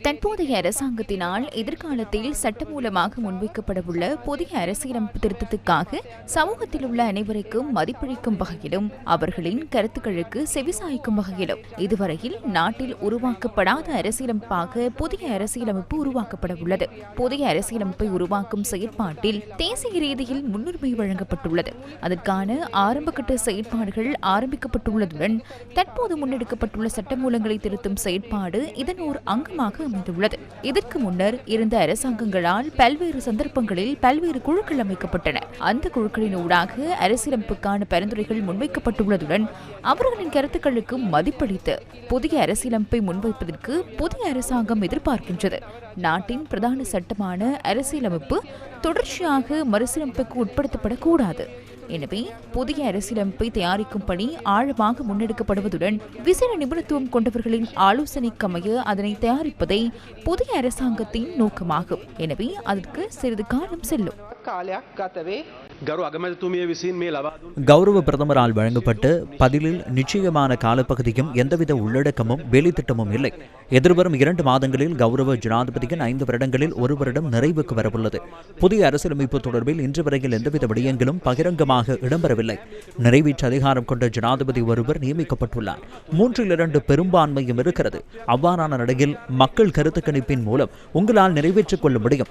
தற்போதைய அரசாங்கத்தினால் எதிர்காலத்தில் சட்டமூலமாக முன்வைக்கப்படவுள்ள புதிய அரசியலமைப்பு திருத்தத்துக்காக சமூகத்தில் உள்ள அனைவருக்கும் மதிப்பளிக்கும் வகையிலும் அவர்களின் கருத்துக்களுக்கு செவிசாய்க்கும் வகையிலும் இதுவரையில் நாட்டில் உருவாக்கப்படாத அரசியலமைப்பாக புதிய அரசியலமைப்பு உருவாக்கப்பட உள்ளது புதிய அரசியலமைப்பை உருவாக்கும் செயற்பாட்டில் தேசிய ரீதியில் முன்னுரிமை வழங்கப்பட்டுள்ளது. அதற்கான ஆரம்பகட்ட செயற்பாடுகள் ஆரம்பிக்கப்பட்டுள்ளதுடன் தற்போது முன்னெடுக்கப்பட்டுள்ள சட்டமூலங்களை திருத்தும் செயற்பாடு இதன் ஒரு அங்கமாக அமைந்துள்ளது. இதற்கு முன்னர் இருந்த அரசாங்கங்களால் பல்வேறு சந்தர்ப்பங்களில் பல்வேறு குழுக்கள் அமைக்கப்பட்டன. அந்த குழுக்களின் ஊடாக அரசியலமைப்புக்கான பரிந்துரைகள் முன்வைக்கப்பட்டுள்ளதுடன் அவர்களின் கருத்துக்களுக்கு மதிப்பளித்து புதிய அரசியலமைப்பை முன்வைப்பதற்கு புதிய அரசாங்கம் எதிர்பார்க்கின்றது. நாட்டின் பிரதான சட்டமான அரசியலமைப்பு தொடர்ச்சியாக மறுசீரமைப்புக்கு உட்படுத்தப்படக்கூடாது. எனவே புதிய அரசியலமைப்பை தயாரிக்கும் பணி ஆழமாக முன்னெடுக்கப்படுவதுடன் விசேட நிபுணத்துவம் கொண்டவர்களின் ஆலோசனை ஆலோசனைக்கமைய அதனை தயாரிப்பதே புதிய அரசாங்கத்தின் நோக்கமாகும். எனவே அதற்கு சிறிது காலம் செல்லும். கௌரவ பிரதமரால் வழங்கப்பட்டு பதிலில் நிச்சயமான காலப்பகுதியும் எந்தவித உள்ளடக்கமும் வேலைத்திட்டமும் இல்லை. எதிர்வரும் இரண்டு மாதங்களில் கௌரவ ஜனாதிபதியின் ஐந்து வருடங்களில் ஒரு வருடம் நிறைவுக்கு வரவுள்ளது. புதிய அரசியலமைப்பு தொடர்பில் இன்று வரையில் எந்தவித விடயங்களும் பகிரங்கமாக இடம்பெறவில்லை. நிறைவேற்று அதிகாரம் கொண்ட ஜனாதிபதி ஒருவர் நியமிக்கப்பட்டுள்ளார். மூன்றில் இரண்டு பெரும்பான்மையும் இருக்கிறது. அவ்வாறான நிலையில் மக்கள் கருத்து கணிப்பின் மூலம் உங்களால் நிறைவேற்றிக் கொள்ள முடியும்.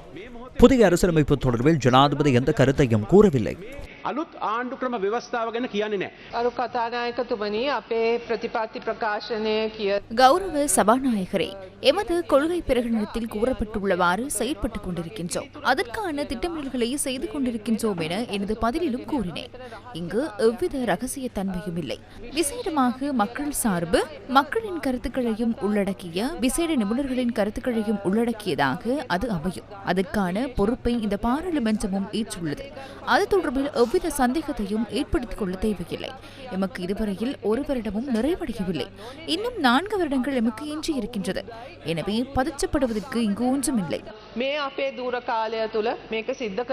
புதிய அரசியலமைப்பு தொடர்பில் ஜனாதிபதி எந்த கருத்தையும் கூறவில்லை. අලුත් ආණ්ඩු ක්‍රම ව්‍යවස්ථාව ගැන කියන්නේ නෑ. අරු කතානායකතුමනි අපේ ප්‍රතිපත්ති ප්‍රකාශනය කිය கௌரவ சபாநாயகரே எமது கொள்கை பிரகடனத்தில் கூறப்பட்டுள்ளவாறு செயற்பட்டுக் கொண்டிருக்கின்றோம் அதற்கான திட்டமிடல்களை செய்து கொண்டிருக்கின்றோம் என எனது பதிலிலும் கூறினேன் இங்கு எவ்வித ரகசிய தன்மையும் இல்லை விசேடமாக மக்கள் சார்பு மக்களின் கருத்துக்களையும் உள்ளடக்கிய விசேட நிபுணர்களின் கருத்துக்களையும் உள்ளடக்கியதாக அது அமையும் அதற்கான பொறுப்பை இந்த பாராளுமன்றமும் ஏற்றுள்ளது அது தொடர்பில் எவ்வித சந்தேகத்தையும் ஏற்படுத்திக் கொள்ள தேவையில்லை. எமக்கு இதுவரையில் ஒரு வருடமும் நிறைவடையவில்லை. இன்னும் நான்கு வருடங்கள் எமக்கு இன்றி இருக்கின்றது. எனவே பதிச்சப்படுவதற்கு இங்கு ஒன்றுமில்லை மே அப்பே தூர காலயத்துல மேக்க சித்த